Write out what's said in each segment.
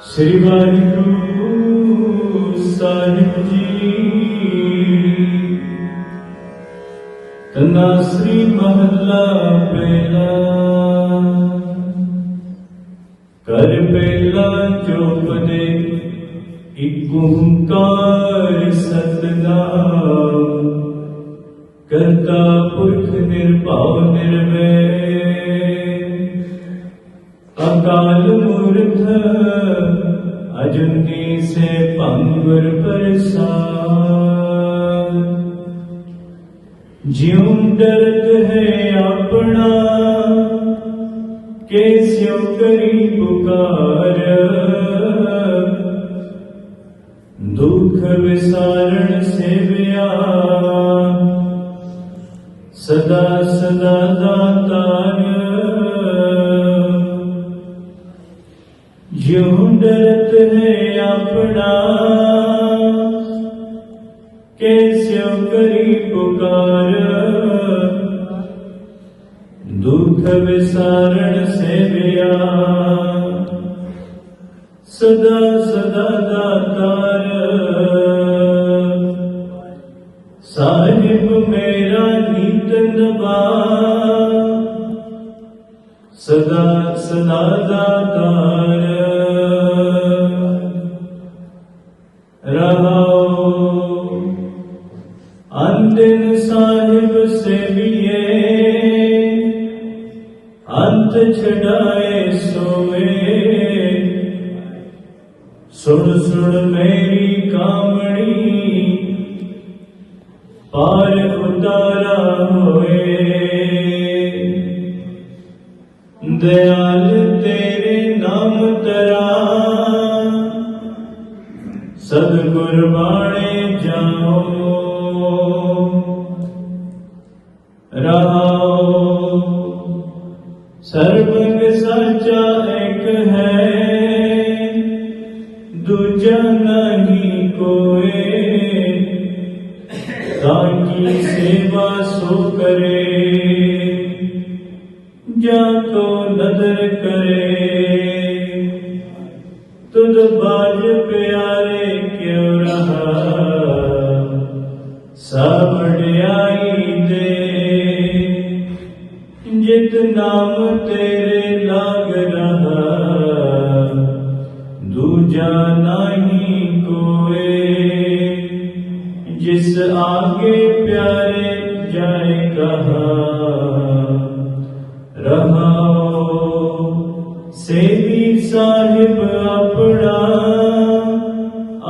ਸ੍ਰੀ ਵਾਹਿਗੁਰੂ ਸਾਹਿਬ ਜੀ। ਤਨਾ ਸ੍ਰੀ ਮਹੱਲਾ ਪਹਿਲਾ। ਕਰ ਪਹਿਲਾ ਚੋਪਦੇ, ਇਕ ਓੰਕਾਰ ਸਤਨਾਮ। ਕਰਤਾ ਪੁਰਖ ਨਿਰਭਉ ਨਿਰਵੈਰ। ਅਕਾਲ ਮੂਰਤ ਅਜੁਨੀ ਸੇ ਭੰਗੁਰ ਪ੍ਰਸਾਦ ਜਿਉ ਡਰਤ ਹੈ ਆਪਣਾ ਕੈਸਿਉ ਕਰੀ ਪੁਕਾਰ ਦੁਖ ਵਿਸਾਰਣ ਸੇਵਿਆ ਸਦਾ ਸਦਾ ਦਾਤਾਰ ਜਿਉ ਡਰਤ ਹੈ ਆਪਣਾ ਕੈਸਿਓ ਕਰੀ ਪੁਕਾਰ। ਦੁਖ ਵਿਸਾਰਣ ਸੇਵਿਆ, ਸਦਾ ਸਦਾ ਦਾਤਾਰ। ਸਾਹਿਬ ਮੇਰਾ ਨੀਤ ਨਵਾ ਸਦਾ ਸਦਾ ਦਾਤਾਰ। ਰਹਾਉ ਅੰਦਿਨ ਸਾਹਿਬ ਸੇਵੀਏ ਅੰਤ ਛਡਾਏ ਸੋਵੇ ਸੁਣ ਸੁਣ ਮੇਰੀ ਕਾਮਣੀ ਪਾਰ ਉਤਾਰਾ ਹੋਏ ਦਇਆਲ ਸਤਿਗੁਰ ਬਾਣੇ ਜਾਓ ਰਹਾਉ ਸਰਬੰਗ ਸਾਚਾ ਇੱਕ ਹੈ। ਦੂਜਾ ਨਹੀਂ ਕੋਏ। ਤਾਂ ਕੀ ਸੇਵਾ ਸੋ ਕਰੇ। ਜਾਂ ਤੋ ਨਦਰ ਕਰੇ। ਵਡਿਆਈ ਦੇ ਜਿਤ ਨਾਮ ਤੇਰੇ ਲਾਗ ਰਹਾ। ਦੂਜਾ ਨਹੀਂ ਕੋਏ। ਜਿਸ ਆਗੇ ਪਿਆਰੇ ਜਾਏ ਕਹਾ। ਰਹਾਉ ਸੇਵੀ ਸਾਹਿਬ ਆਪਣਾ।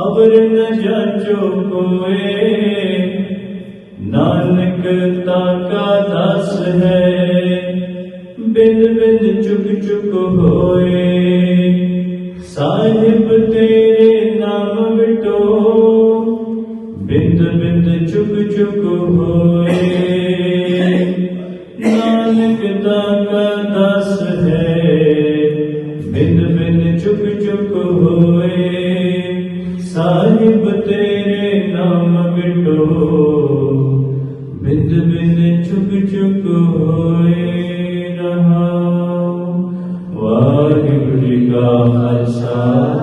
ਅਵਰ ਨ ਜਾਚੋ ਕੋਏ। ਨਾਨਕ ਤਾਕਾ ਦਸ ਹੈ ਬਿੰਦ ਬਿੰਦ ਚੁਕ ਚੁਕ ਹੋਏ। ਸਾਹਿਬ ਤੇਰੇ ਨਾਮ ਵਿਟੋ ਬਿੰਦ ਬਿੰਦ ਚੁਕ ਚੁਕ ਹੋਏ। ਨਾਨਕ ਤਾਕਾ ਦਸ ਹੈ, ਬਿੰਦ ਬਿੰਦ ਚੁਕ ਚੁਕ ਹੋਏ। ਸਾਹਿਬ Dhamma Chana.